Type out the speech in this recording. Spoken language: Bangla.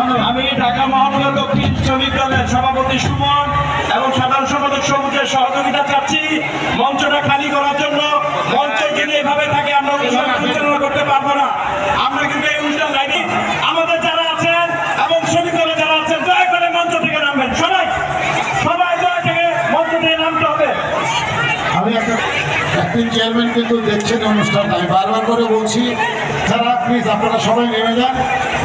আমি আমি ঢাকা মহানগর দক্ষিণ শ্রমিক দলের সভাপতি সুমন এবং সাধারণ সম্পাদক সবুজের সহযোগিতা চাচ্ছি। মঞ্চটা খালি করার জন্য মঞ্চ যদি এভাবে থাকে, আমরা অনুষ্ঠান পরিচালনা করতে পারব না। আমরা কিন্তু এই অনুষ্ঠান লাইনি আমাদের যারা আছেন এবং শ্রমিক দলে যারা আছেন, দয়া করে মঞ্চ থেকে নামবেন। সবাই সবাই দয়া থেকে মঞ্চ থেকে নামতে হবে। আমি একটা চেয়ারম্যান কিন্তু দেখছেন অনুষ্ঠানটা, আমি বারবার করে বলছি, যারা প্লিজ আপনারা সবাই নেমে যান।